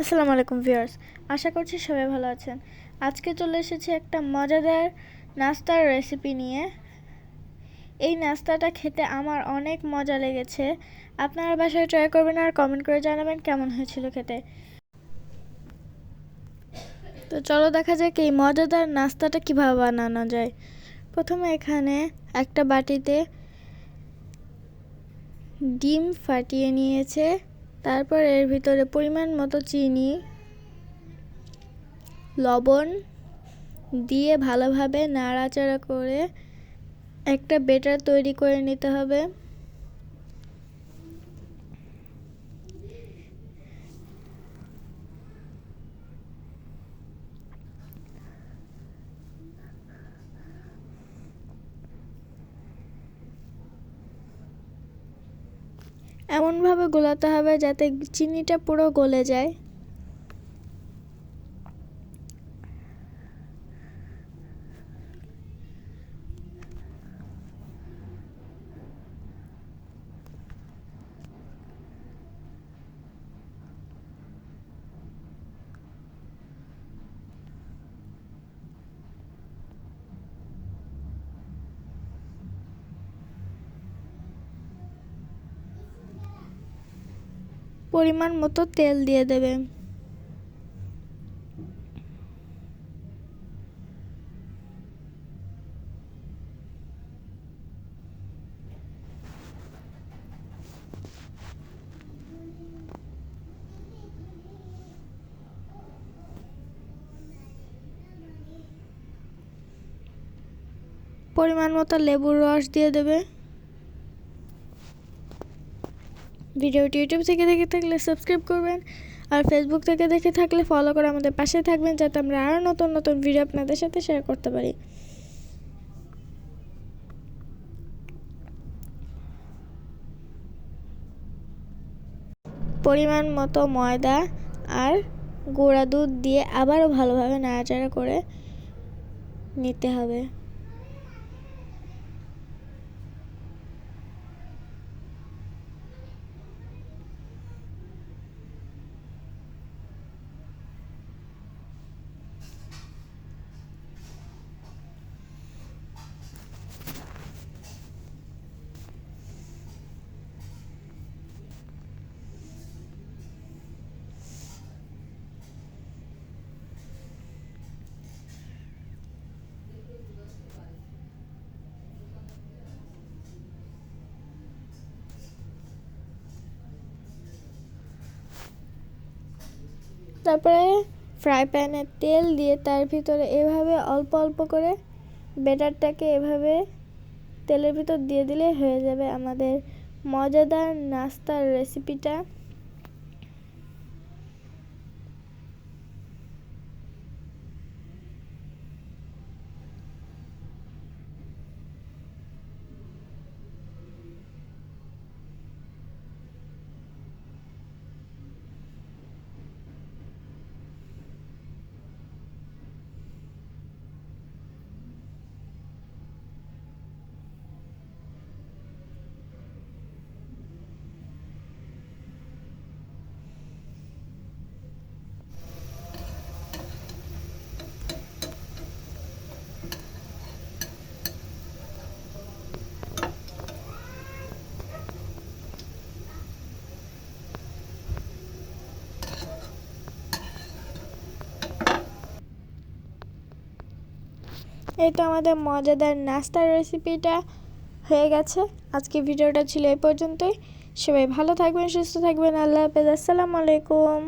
আসসালামু আলাইকুম ভিউয়ার্স, আশা করছি সবাই ভালো আছেন। আজকে চলে এসেছি একটা মজাদার নাস্তার রেসিপি নিয়ে। এই নাস্তাটা খেতে আমার অনেক মজা লেগেছে। আপনারা বাসায় ট্রাই করবেন আর কমেন্ট করে জানাবেন কেমন হয়েছিল খেতে। তো চলো দেখা যাক এই মজাদার নাস্তাটা কীভাবে বানানো যায়। প্রথমে এখানে একটা বাটিতে ডিম ফাটিয়ে নিয়েছে। তারপর এর ভিতরে পরিমাণ মতো চিনি, লবণ দিয়ে ভালোভাবে নাড়াচাড়া করে একটা বেটার তৈরি করে নিতে হবে। এমনভাবে গোলাতে হবে যাতে চিনিটা পুরো গলে যায়। পরিমাণ মতো তেল দিয়ে দেবে। পরিমাণ মতো লেবুর রস দিয়ে দেবে। ভিডিওটি ইউটিউব থেকে দেখে থাকলে সাবস্ক্রাইব করবেন আর ফেসবুক থেকে দেখে থাকলে ফলো করে আমাদের পাশে থাকবেন যাতে আমরা আরও নতুন নতুন ভিডিও আপনাদের সাথে শেয়ার করতে পারি। পরিমাণ মতো ময়দা আর গোড়া দুধ দিয়ে আবারও ভালোভাবে নাড়াচাড়া করে নিতে হবে। তারপরে ফ্রাই প্যানে তেল দিয়ে তার ভিতরে এভাবে অল্প অল্প করে ব্যাটারটাকে এভাবে তেলের ভিতর দিয়ে দিলে হয়ে যাবে আমাদের মজাদার নাস্তার রেসিপিটা এই তো আমাদের মজাদার নাস্তার রেসিপিটা হয়ে গেছে। আজকে ভিডিওটা ছিল এই পর্যন্তই। সবাই ভালো থাকবেন, সুস্থ থাকবেন। আল্লাহ হাফেজ। আসসালামু আলাইকুম।